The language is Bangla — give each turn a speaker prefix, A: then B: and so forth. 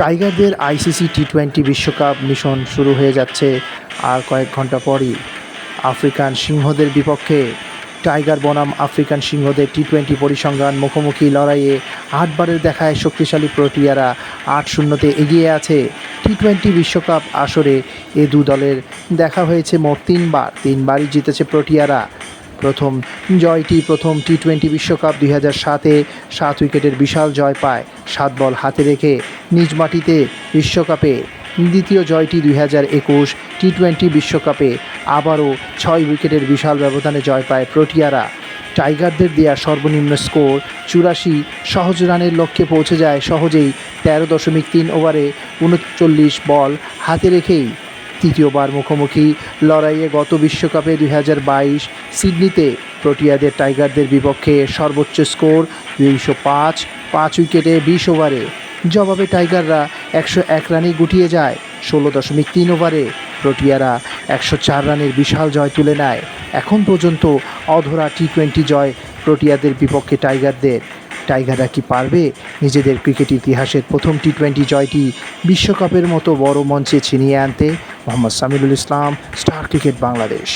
A: টাইগারদের আইসিসি টি টোয়েন্টি বিশ্বকাপ মিশন শুরু হয়ে যাচ্ছে আর কয়েক ঘণ্টা পরই। আফ্রিকান সিংহদের বিপক্ষে টাইগার বনাম আফ্রিকান সিংহদের টি টোয়েন্টি পরিসংখ্যান মুখোমুখি লড়াইয়ে আটবারের দেখায় শক্তিশালী প্রোটিয়ারা আট শূন্যতে এগিয়ে আছে। টি টোয়েন্টি বিশ্বকাপ আসরে এ দু দলের দেখা হয়েছে মোট তিনবার। তিনবারই জিতেছে প্রোটিয়ারা প্রথম জয়টি প্রথম টি টোয়েন্টি বিশ্বকাপ দুই হাজার সাতে সাত উইকেটের বিশাল জয় পায়। সাত বল হাতে রেখে নিজ মাটিতে বিশ্বকাপে দ্বিতীয় জয়টি দুই হাজার একুশ টি টোয়েন্টি বিশ্বকাপে আবারও ছয় উইকেটের বিশাল ব্যবধানে জয় পায় প্রোটিয়ারা। টাইগারদের দেয়া সর্বনিম্ন স্কোর চুরাশি সহজ রানের লক্ষ্যে পৌঁছে যায় সহজেই তেরো দশমিক তিন ওভারে উনচল্লিশ বল হাতে রেখেই। তৃতীয়বার মুখোমুখি লড়াইয়ে গত বিশ্বকাপে দুই হাজার বাইশ সিডনিতে প্রোটিয়াদের টাইগারদের বিপক্ষে সর্বোচ্চ স্কোর দুইশো পাঁচ পাঁচ উইকেটে বিশ ওভারে। জবাবে টাইগাররা একশো এক রানে গুটিয়ে যায়, ষোলো দশমিক তিন ওভারে। প্রোটিয়ারা একশো চার রানের বিশাল জয় তুলে নেয়। এখন পর্যন্ত অধরা টি টোয়েন্টি জয় প্রোটিয়াদের বিপক্ষে টাইগারদের। টাইগাররা কি পারবে? নিজেদের ক্রিকেট ইতিহাসের প্রথম টি টোয়েন্টি জয়টি বিশ্বকাপের মতো বড় মঞ্চে ছিনিয়ে আনতে মোহাম্মদ সামিরুল ইসলাম স্টার ক্রিকেট বাংলাদেশ।